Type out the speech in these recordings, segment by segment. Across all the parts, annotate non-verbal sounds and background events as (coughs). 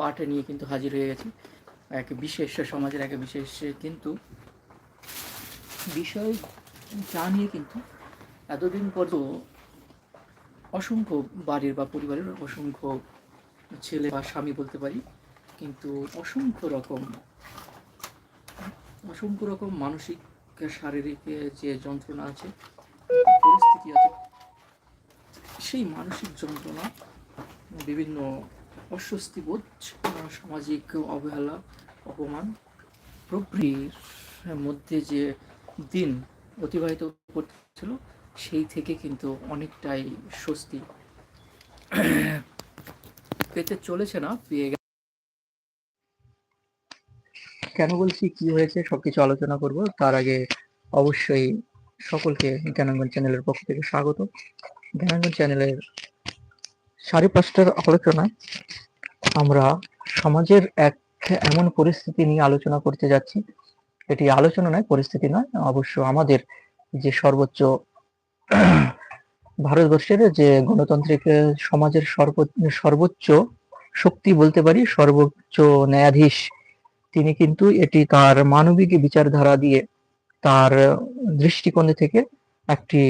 পার্টে নিয়ে কিন্তু হাজির হয়ে গেছি। এক বিশেষ সমাজের এক বিশেষ কিন্তু বিষয় যা নিয়ে কিন্তু এতদিন পর তো অসংখ্য বাড়ির বা পরিবারের অসংখ্য ছেলে বা স্বামী বলতে পারি, কিন্তু অসংখ্য রকম অসংখ্য রকম মানসিক, শারীরিক যে যন্ত্রণা আছে, পরিস্থিতি আছে, সেই মানসিক যন্ত্রণা বিভিন্ন অস্বস্তি বোধ সামাজিক অবহেলা, অপমান প্রভৃতির মধ্যে যে দিন অতিবাহিত করছিল, সেই থেকে কিন্তু অনেকটাই স্বস্তি পেতে চলেছে না, পেয়ে গেছে। কেন বলছি? কি হয়েছে? সবকিছু আলোচনা করব। তার আগে অবশ্যই সকলকে জ্ঞানাঙ্গন চ্যানেলের পক্ষ থেকে স্বাগত। জ্ঞানাঙ্গন চ্যানেলের সাড়ে পাঁচটার আলোচনায় আমরা সমাজের এক এমন পরিস্থিতি নিয়ে আলোচনা করতে যাচ্ছি। এটি আলোচনা নয়, পরিস্থিতি নয়। অবশ্য আমাদের যে সর্বোচ্চ ভারতবর্ষের যে গণতান্ত্রিক সমাজের সর্বোচ্চ শক্তি বলতে পারি, সর্বোচ্চ ন্যায়াধীশ, তিনি কিন্তু এটি তার মানবিক বিচারধারা দিয়ে তার দৃষ্টিকোণ থেকে একটি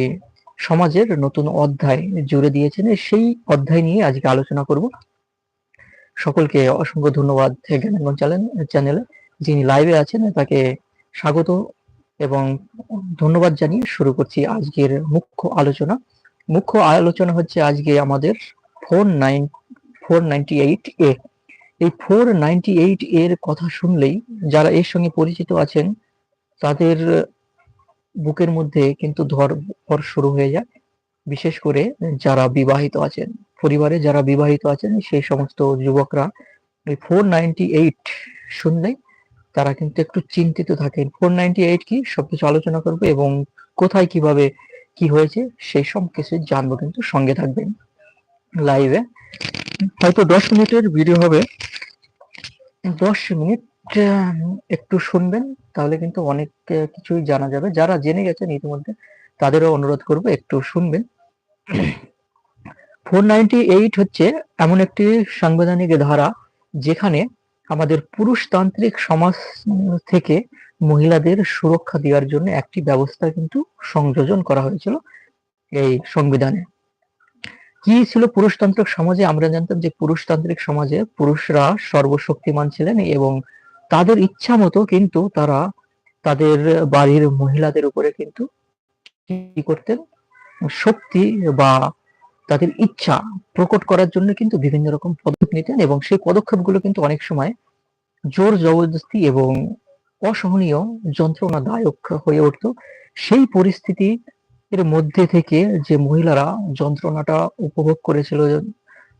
সমাজের নতুন অধ্যায় জুড়ে দিয়েছেন। সেই অধ্যায় নিয়ে আজকে আলোচনা করব। সকলকে অসংখ্য ধন্যবাদ চ্যানেল, চ্যানেলে, যিনি লাইভে আছেন, তাকে স্বাগত এবং ধন্যবাদ জানিয়ে শুরু করছি আজকের মুখ্য আলোচনা। মুখ্য আলোচনা হচ্ছে আজকে আমাদের four nine, four eight A. এই ফোর এইট এর কথা শুনলেই যারা এর সঙ্গে পরিচিত আছেন, তাদের বুকের মধ্যে কিন্তু ধর শুরু হয়ে যায়। বিশেষ করে যারা বিবাহিত আছেন, পরিবারে যারা বিবাহিত আছেন, সেই সমস্ত যুবকরা এই ফোর নাইনটি এইট শুনলেই তারা কিন্তু একটু চিন্তিত থাকেন। ফোর নাইনটি এইট কি? সবকিছু আলোচনা করবে এবং কোথায় কীভাবে কি হয়েছে, সেই সব কিছু জানব কিন্তু সঙ্গে থাকবেন লাইভে হয়তো দশ মিনিটের ভিডিও হবে। দশ মিনিট একটু শুনবেন, তাহলে কিন্তু অনেক কিছুই জানা যাবে। যারা জেনে গেছেন ইতিমধ্যে, তাদেরও অনুরোধ করব একটু শুনবেন। ফোর নাইনটি এইট হচ্ছে এমন একটি সাংবিধানিক ধারা, যেখানে আমাদের পুরুষতান্ত্রিক সমাজ থেকে মহিলাদের সুরক্ষা দেওয়ার জন্য একটি ব্যবস্থা কিন্তু সংযোজন করা হয়েছিল এই সংবিধানে। কি ছিল পুরুষতান্ত্রিক সমাজে? আমরা জানতাম যে পুরুষতান্ত্রিক সমাজে পুরুষরা সর্বশক্তিমান ছিলেন এবং তাদের ইচ্ছা মতো কিন্তু তারা তাদের বাড়ির মহিলাদের উপরে কিন্তু কি করতেন? শক্তি বা তাদের ইচ্ছা প্রকট করার জন্য কিন্তু বিভিন্ন রকম পদক্ষেপ নিতেন এবং সেই পদক্ষেপগুলো কিন্তু অনেক সময় জোর জবরদস্তি এবং অসহনীয়, যন্ত্রণাদায়ক হয়ে উঠতো। সেই পরিস্থিতি এর মধ্যে থেকে যে মহিলারা যন্ত্রণাটা উপভোগ করেছিল,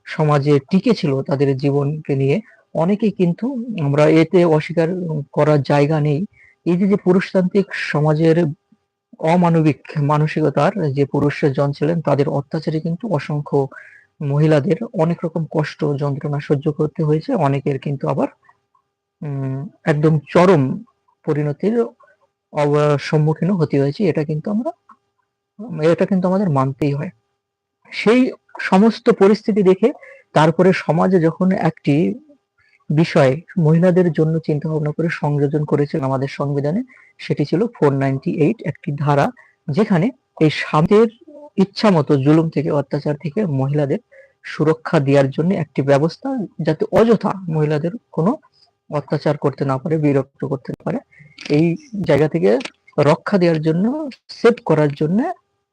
সমাজে টিকে ছিল তাদের জীবনকে নিয়ে অনেকেই কিন্তু আমরা এতে অস্বীকার করার জায়গা নেই। এই যে যে পুরুষতান্ত্রিক সমাজের অমানবিক মানসিকতার যে পুরুষের জন ছিলেন, তাদের অত্যাচারে কিন্তু অসংখ্য মহিলাদের অনেক রকম কষ্ট, যন্ত্রণা সহ্য করতে হয়েছে। অনেকের কিন্তু আবার একদম চরম পরিণতির সম্মুখীনও হতে হয়েছে। এটা কিন্তু আমরা, এটা কিন্তু আমাদের মানতেই হয়। সেই সমস্ত পরিস্থিতি দেখে তারপরে সমাজে যখন একটি বিষয় মহিলাদের জন্য চিন্তা ভাবনা করে সংযোজন করেছে আমাদের সংবিধানে, সেটি ছিল ফোর একটি ধারা, যেখানে এই স্বামীদের ইচ্ছা মতো জুলুম থেকে, অত্যাচার থেকে মহিলাদের সুরক্ষা দেওয়ার জন্য একটি ব্যবস্থা, যাতে অযথা মহিলাদের কোনো অত্যাচার করতে না পারে, বিরক্ত করতে না পারে, এই জায়গা থেকে রক্ষা দেওয়ার জন্য, সেভ করার জন্য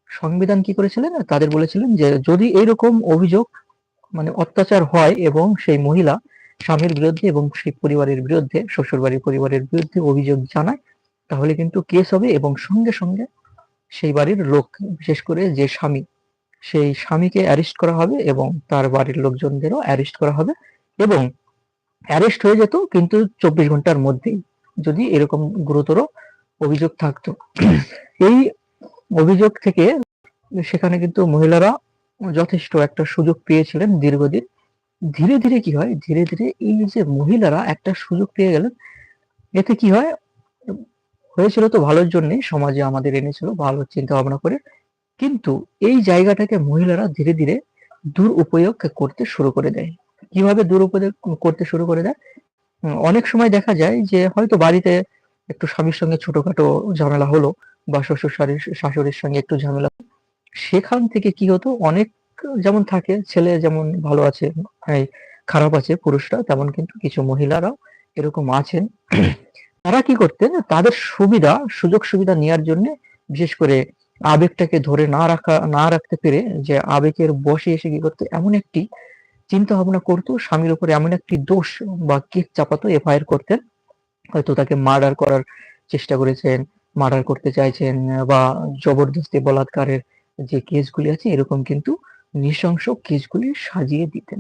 সংবিধান কি করেছিলেন? তাদের বলেছিলেন যে, যদি এইরকম অভিযোগ মানে অত্যাচার হয় এবং সেই মহিলা স্বামীর বিরুদ্ধে এবং সেই পরিবারের বিরুদ্ধে, শ্বশুরবাড়ির পরিবারের বিরুদ্ধে অভিযোগ জানায়, তাহলে কিন্তু কেস হবে এবং সঙ্গে সঙ্গে সেই বাড়ির লোক, বিশেষ করে যে স্বামী, সেই স্বামীকে অ্যারেস্ট করা হবে এবং তার বাড়ির লোকজনদেরও অ্যারেস্ট করা হবে এবং অ্যারেস্ট হয়ে যেত কিন্তু চব্বিশ ঘণ্টার মধ্যেই যদি এরকম গুরুতর অভিযোগ থাকতো। এই অভিযোগ থেকে সেখানে কিন্তু মহিলারা যথেষ্ট একটা সুযোগ পেয়েছিলেন দীর্ঘদিন। ধীরে ধীরে কি হয়? ধীরে ধীরে এই যে মহিলারা একটা সুযোগ পেয়ে গেলেন, এতে কি হয়? হয়েছিল তো ভালোর জন্য, সমাজে আমাদের এনেছিল ভালো চিন্তা ভাবনা করে। কিন্তু এই জায়গাটাকে মহিলারা ধীরে ধীরে দুরুপয়োগ করতে শুরু করে দেয়। কীভাবে দুরুপয়োগ করতে শুরু করে দেয়? অনেক সময় দেখা যায় যে হয়তো বাড়িতে একটু স্বামীর সঙ্গে ছোটখাটো ঝামেলা হলো বা শ্বশুর শাশুড়ির শাশুড়ির সঙ্গে একটু ঝামেলা সেখান থেকে কি হতো? অনেক যেমন থাকে, ছেলে যেমন ভালো আছে খারাপ আছে, পুরুষরা, তেমন কিন্তু কিছু মহিলারাও এরকম আছেন। তারা কি করতেন? তাদের সুবিধা, সুযোগ সুবিধা নেওয়ার জন্য বিশেষ করে আবেগটাকে ধরে না রাখা, না রাখতে পেরে যে আবেগের বসে এসে কি করতো? এমন একটি চিন্তা ভাবনা করতো, স্বামীর উপরে এমন একটি দোষ বা কেক চাপাতো, এফআইআর করতেন। হয়তো তাকে মার্ডার করার চেষ্টা করেছেন, মার্ডার করতে চাইছেন বা জবরদস্তি বলাৎকারের যে কেসগুলি আছে, এরকম কিন্তু নৃশংস কেসগুলি সাজিয়ে দিতেন।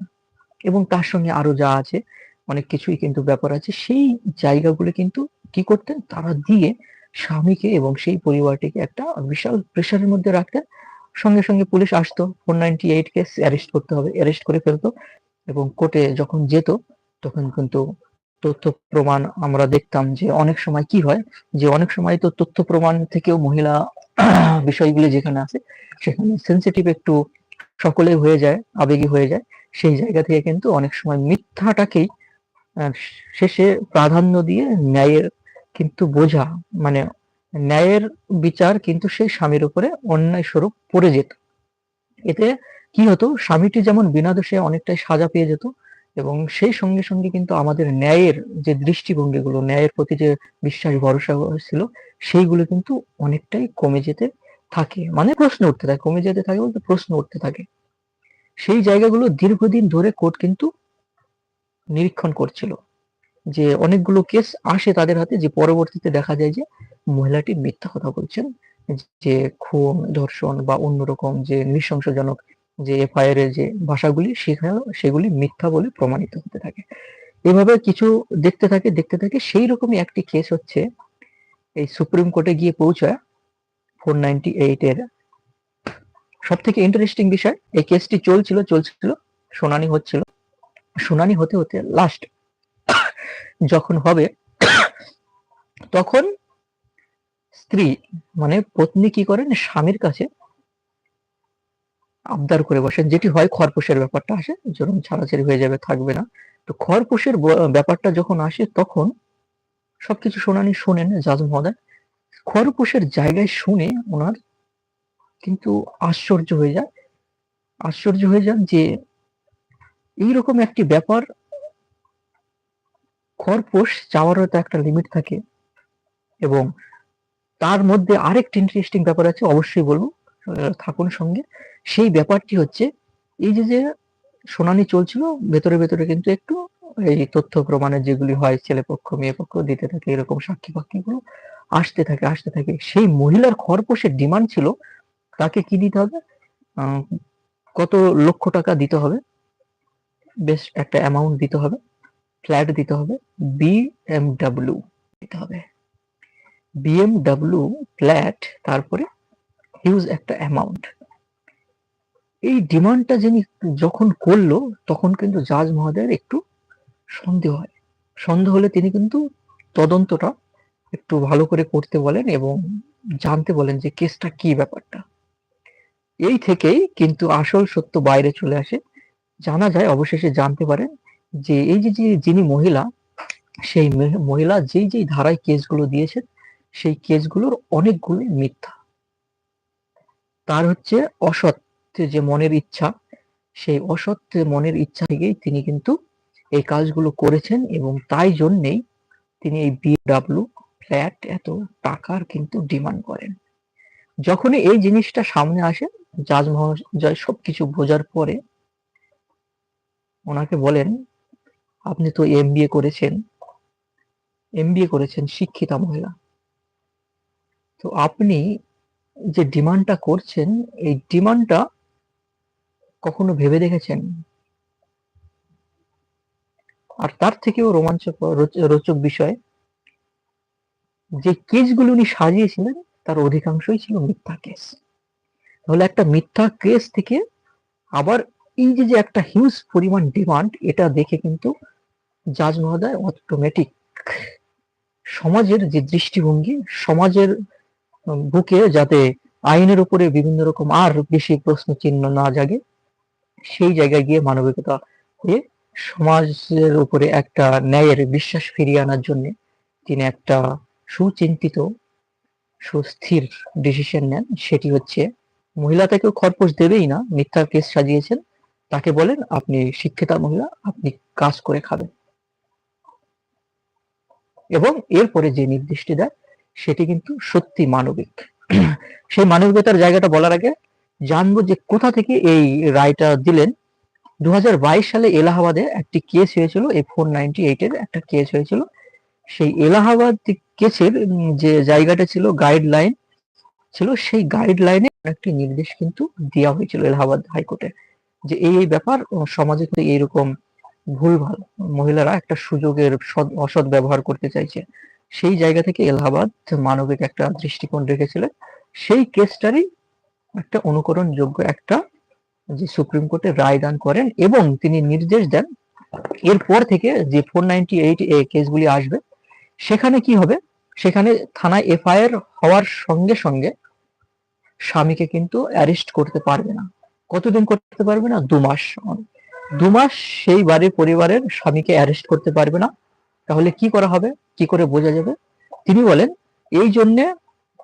এবং তার সঙ্গে আরও যা আছে, অনেক কিছুই কিন্তু ব্যাপার আছে, সেই জায়গাগুলো কিন্তু কি করতেন? তারা দিয়ে স্বামীকে এবং সেই পরিবারটিকে একটা বিশাল প্রেশারের মধ্যে রাখতেন। সঙ্গে সঙ্গে পুলিশ আসতো, four ninety eight case arrest করতে হবে, অ্যারেস্ট করে ফেলতো। এবং কোর্টে যখন যেত, তখন কিন্তু তথ্য প্রমাণ আমরা দেখতাম যে অনেক সময় কি হয়, যে অনেক সময় তো তথ্য প্রমাণ থেকেও মহিলা বিষয়গুলি যেখানে আছে, সেখানে সেন্সিটিভ একটু সকলে হয়ে যায়, আবেগী হয়ে যায়, সেই জায়গা থেকে কিন্তু অনেক সময় মিথ্যাটাকেই শেষে প্রাধান্য দিয়ে ন্যায়ের কিন্তু বোঝা মানে ন্যায়ের বিচার কিন্তু সেই স্বামীর উপরে অন্যায় স্বরূপ পড়ে যেত। এতে কি হতো? স্বামীটি যেমন বিনা দোষে অনেকটাই সাজা পেয়ে যেত এবং সেই সঙ্গে সঙ্গে কিন্তু আমাদের ন্যায়ের যে দৃষ্টিভঙ্গিগুলো, ন্যায়ের প্রতি যে বিশ্বাস, ভরসা ছিল সেইগুলো কিন্তু অনেকটাই কমে যেতে থাকে। মানে প্রশ্ন উঠতে থাকে, কমে যেতে থাকে বলতে প্রশ্ন উঠতে থাকে। সেই জায়গাগুলো দীর্ঘদিন ধরে কোর্ট কিন্তু নিরীক্ষণ করছিল যে অনেকগুলো কেস আসে তাদের হাতে যে পরবর্তীতে দেখা যায় যে মহিলাটি মিথ্যা কথা বলছেন, যে খুন, ধর্ষণ বা অন্যরকম যে নৃশংসজনক যে এফআইআর এর যে ভাষাগুলি সেখানে সেগুলি মিথ্যা বলে প্রমাণিত হতে থাকে। এভাবে কিছু দেখতে থাকে দেখতে থাকে। সেই রকমই একটি কেস হচ্ছে এই সুপ্রিম কোর্টে গিয়ে পৌঁছায় ফোর নাইনটি এইট এর। সব থেকে ইন্টারেস্টিং বিষয়, এই কেসটি চলছিল চলছিল, শুনানি হচ্ছিল। শুনানি হতে হতে লাস্ট যখন হবে, তখন স্ত্রী মানে পত্নী কি করেন, স্বামীর কাছে আবদার করে বসেন। যেটি হয় খরপোশের ব্যাপারটা আসে যখন ছাড়াছাড়ি হয়ে যাবে, থাকবে না। তো খরপোশের ব্যাপারটা যখন আসে, তখন সবকিছু শুনানি শোনেন জাজ মহোদয়। খরপোশের জায়গায় শুনে ওনার কিন্তু আশ্চর্য হয়ে যায় আশ্চর্য হয়ে যান যে এইরকম একটি ব্যাপার খরপোশ চাওয়ারও তো একটা লিমিট থাকে এবং তার মধ্যে আরেকটি ইন্টারেস্টিং ব্যাপার আছে, অবশ্যই বলব থাকুন সঙ্গে। সেই ব্যাপারটি হচ্ছে, এই যে যে শুনানি চলছিল, ভেতরে ভেতরে কিন্তু একটু এই তথ্য প্রমাণের যেগুলি হয় ছেলে পক্ষ মেয়ে পক্ষ দিতে থাকে এরকম সাক্ষী গুলো আসতে থাকে আসতে থাকে। সেই মহিলার খরপোশের ডিমান্ড ছিল, তাকে কি দিতে হবে? কত লক্ষ টাকা দিতে হবে? বেশ একটা অ্যামাউন্ট দিতে হবে ফ্ল্যাট দিতে হবে বিএমডাব্লিউ দিতে হবে। বিএমডাব্লিউ ফ্ল্যাট তারপরে হিউজ একটা অ্যামাউন্ট এই ডিমান্ডটা যিনি যখন করল, তখন কিন্তু জাজ মহোদয়ের একটু সন্দেহ হয়। সন্দেহ হলে তিনি কিন্তু তদন্তটা একটু ভালো করে করতে বলেন এবং জানতে বলেন যে কেসটা কি ব্যাপারটা। এই থেকেই কিন্তু আসল সত্য বাইরে চলে আসে। জানা যায়, অবশেষে জানতে পারেন যে এই যে যিনি মহিলা, সেই মহিলা যেই যেই ধারায় কেসগুলো দিয়েছেন, সেই কেসগুলোর অনেকগুলো মিথ্যা। তার হচ্ছে অসৎ যে মনের ইচ্ছা, সেই অসৎ মনের ইচ্ছা থেকেই তিনি কিন্তু এই কাজগুলো করেছেন এবং তাই জন্যেই তিনি এই বিডাব্লিউ ফ্ল্যাট এত টাকার কিন্তু ডিমান্ড করেন। যখনই এই জিনিসটা সামনে আসে, জাজ মহাজয় সবকিছু বোঝার পরে ওনাকে বলেন, আপনি তো এমবিএ করেছেন। এমবিএ করেছেন শিক্ষিতা মহিলা। তো আপনি যে ডিমান্ডটা করছেন, এই ডিমান্ডটা কখনো ভেবে দেখেছেন? আর তার থেকেও রোমাঞ্চকর রোচ- রোচক বিষয় যে কেসগুলো উনি সাজিয়েছিলেন, তার অধিকাংশই ছিল মিথ্যা কেস তাহলে একটা মিথ্যা কেস থেকে আবার এই যে যে একটা হিউজ পরিমাণ ডিমান্ড এটা দেখে কিন্তু জাজ মহোদয় অটোমেটিক সমাজের যে দৃষ্টিভঙ্গি, সমাজের বুকে যাতে আইনের উপরে বিভিন্ন রকম আর বেশি প্রশ্ন চিহ্ন না জাগে, সেই জায়গায় গিয়ে মানবিকতা হয়ে সমাজের উপরে একটা ন্যায়ের বিশ্বাস ফিরিয়ে আনার জন্য তিনি একটা সুচিন্তিত, সুস্থির ডিসিশন নেন, সেটি হচ্ছে মহিলা তাকে খরপোশ দেবেই না মিথ্যা কেস সাজিয়েছেন, তাকে বলেন আপনি শিক্ষিতা মহিলা, আপনি কাজ করে খাবেন। এবং এরপরে যে নির্দেশটি দেয়, সেটি কিন্তু সত্যি মানবিক। সেই মানবিকতার জায়গাটা বলার আগে জানব যে কোথা থেকে এই রায়টা দিলেন। দু হাজার বাইশ সালে এলাহাবাদে একটি কেস হয়েছিল, এই ফোর নাইনটি এইটের একটা কেস হয়েছিল। সেই এলাহাবাদ কেসের যে জায়গাটা ছিল গাইডলাইন ছিল, সেই গাইডলাইনে একটি নির্দেশ কিন্তু দেওয়া হয়েছিল এলাহাবাদ হাইকোর্টে যে এই এই ব্যাপার সমাজে কিন্তু এইরকম ভুলভাল মহিলারা একটা সুযোগের অসৎ ব্যবহার করতে চাইছে। সেই জায়গা থেকে এলাহাবাদ মানবিক একটা দৃষ্টিকোণ রেখেছিলেন। সেই কেসটারই একটা অনুকরণযোগ্য একটা যে সুপ্রিম কোর্টে রায় দান করেন এবং তিনি নির্দেশ দেন, এরপর থেকে যে ফোর নাইনটি এইট এ কেসগুলি আসবে সেখানে কি হবে? সেখানে থানায় এফআইআর হওয়ার সঙ্গে সঙ্গে স্বামীকে কিন্তু অ্যারেস্ট করতে পারবে না। কতদিন করতে পারবে না? দু মাস দু মাস সেই বাড়ির পরিবারের স্বামীকে অ্যারেস্ট করতে পারবে না। তাহলে কি করা হবে? কি করে বোঝা যাবে? তিনি বলেন, এই জন্যে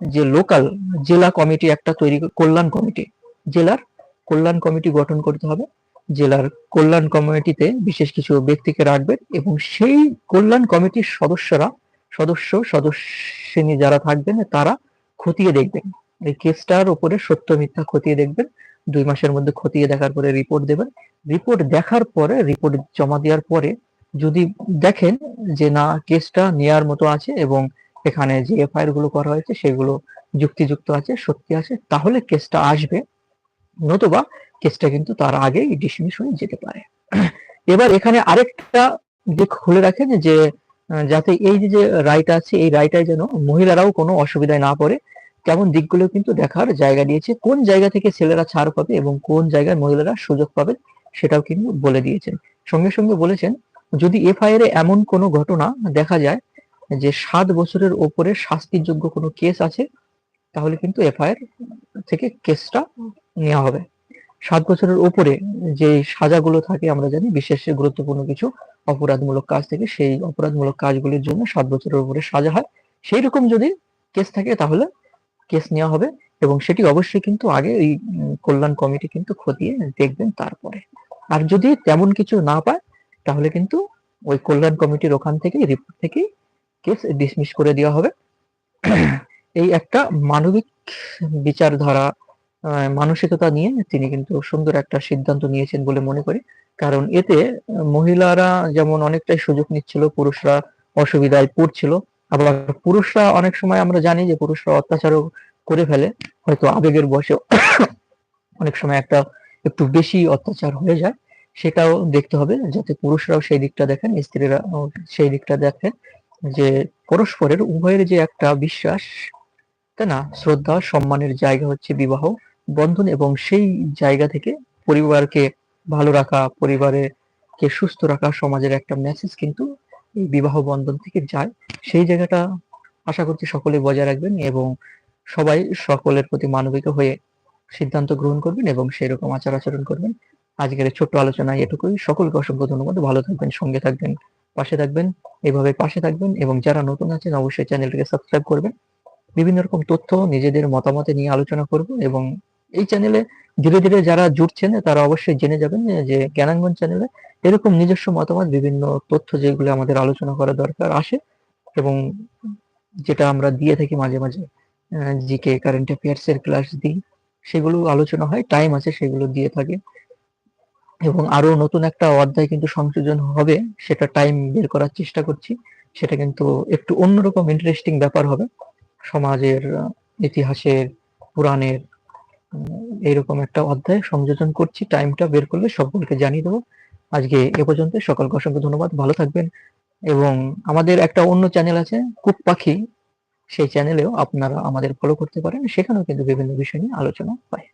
যে লোকাল জেলা কমিটি একটা তৈরি, কল্যাণ কমিটি, জেলার কল্যাণ কমিটি গঠন করতে হবে। জেলার কল্যাণ কমিটিতে বিশেষ কিছু ব্যক্তিকে রাখবেন এবং সেই কল্যাণ কমিটির সদস্যরা সদস্য, সদস্যিনী যারা থাকবেন, তারা খতিয়ে দেখবেন। এই কেসটার উপরে সত্য মিথ্যা খতিয়ে দেখবেন। দুই মাসের মধ্যে খতিয়ে দেখার পরে রিপোর্ট দেবেন। রিপোর্ট দেখার পরে রিপোর্ট জমা দেওয়ার পরে যদি দেখেন যে না, কেসটা নেয়ার মতো আছে এবং এখানে যে এফআইআরগুলো করা হয়েছে, সেগুলো যুক্তিযুক্ত আছে, সত্যি আছে, তাহলে কেসটা আসবে। নতুবা কেসটা কিন্তু তার আগেই ডিসমিস হয়ে যেতে পারে। এবার এখানে আরেকটা দিক খুলে রাখেন যে যাতে এই যে রায়টা আছে, এই রায়টায় যেন মহিলারাও কোনো অসুবিধায় না পড়ে তেমন দিকগুলো কিন্তু দেখার জায়গা দিয়েছে, কোন জায়গা থেকে ছেলেরা ছাড় পাবে এবং কোন জায়গায় মহিলারা সুযোগ পাবে সেটাও কিন্তু বলে দিয়েছেন। সঙ্গে সঙ্গে বলেছেন, যদি এফআইআর এ এমন কোনো ঘটনা দেখা যায় যে সাত বছরের ওপরে শাস্তিযোগ্য কোনো কেস আছে, তাহলে কিন্তু এফআইআর থেকে কেসটা নেওয়া হবে। সাত বছরের ওপরে যে সাজাগুলো থাকে, আমরা জানি বিশেষ গুরুত্বপূর্ণ কিছু অপরাধমূলক কাজ থেকে সেই অপরাধমূলক কাজগুলির জন্য সাত বছরের উপরে সাজা হয়। সেই রকম যদি কেস থাকে তাহলে কেস নেওয়া হবে এবং সেটি অবশ্যই কিন্তু আগে এই কল্যাণ কমিটি কিন্তু খতিয়ে দেখবেন তারপরে। আর যদি তেমন কিছু না পায়, তাহলে কিন্তু ওই কল্যাণ কমিটির ওখান থেকে রিপোর্ট থেকে কেস ডিসমিস করে দেওয়া হবে। এই একটা মানবিক বিচারধারা মানসিকতা নিয়ে তিনি কিন্তু সুন্দর একটা সিদ্ধান্ত নিয়েছেন বলে মনে করি। কারণ এতে মহিলারা যেমন অনেকটাই সুযোগ নিচ্ছিল, পুরুষরা অসুবিধায় পড়ছিল। আবার পুরুষরা অনেক সময় আমরা জানি যে পুরুষরা অত্যাচারও করে ফেলে। হয়তো আবেগের বসে (coughs) অনেক সময় একটা একটু বেশি অত্যাচার হয়ে যায়। সেটাও দেখতে হবে যাতে পুরুষরাও সেই দিকটা দেখেন, স্ত্রীরা সেই দিকটা দেখেন যে পরস্পরের উভয়ের যে একটা বিশ্বাস, তাই না? শ্রদ্ধা, সম্মানের জায়গা হচ্ছে বিবাহ। বন্ধন এবং সেই জায়গা থেকে পরিবারকে ভালো রাখা পরিবারে কে সুস্থ রাখা সমাজের একটা মেসেজ কিন্তু এই বিবাহ বন্ধন থেকে যায়। সেই জায়গাটা আশা করছি সকলে বজায় রাখবেন এবং সবাই সকলের প্রতি মানবিক হয়ে সিদ্ধান্ত গ্রহণ করবেন এবং সেই রকম আচার আচরণ করবেন। আজকের ছোট্ট আলোচনা এটুকুই। সকলকে অসংখ্য ধন্যবাদ। ভালো থাকবেন, সঙ্গে থাকবেন, পাশে থাকবেন, এভাবে পাশে থাকবেন এবং যারা নতুন আছেন অবশ্যই চ্যানেলটিকে সাবস্ক্রাইব করবেন। বিভিন্ন রকম তথ্য, নিজেদের মতামতে নিয়ে আলোচনা করব এবং এই চ্যানেলে ধীরে ধীরে যারা জুটছেন তারা অবশ্যই জেনে যাবেন যে জ্ঞানাঙ্গন চ্যানেলে এরকম নিজস্ব মতামত, বিভিন্ন তথ্য যেগুলো আমাদের আলোচনা করা দরকার আসে এবং যেটা আমরা দিয়ে থাকি মাঝে মাঝে জিকে কারেন্ট অ্যাফেয়ার্স এর ক্লাস দিই, সেগুলো আলোচনা হয় টাইম আছে সেগুলো দিয়ে থাকে এবং আরও নতুন একটা অধ্যায় কিন্তু সংযোজন হবে, সেটা টাইম বের করার চেষ্টা করছি, সেটা কিন্তু একটু অন্যরকম ইন্টারেস্টিং ব্যাপার হবে, সমাজের, ইতিহাসের, পুরাণের এইরকম একটা অধ্যায় সংযোজন করছি টাইমটা বের করলে সকলকে জানিয়ে দেবো। আজকে এ পর্যন্ত, সকলকে অসংখ্য ধন্যবাদ, ভালো থাকবেন। এবং আমাদের একটা অন্য চ্যানেল আছে কুক পাখি। সেই চ্যানেলেও আপনারা আমাদের ফলো করতে পারেন। সেখানেও কিন্তু বিভিন্ন বিষয় নিয়ে আলোচনা হয়।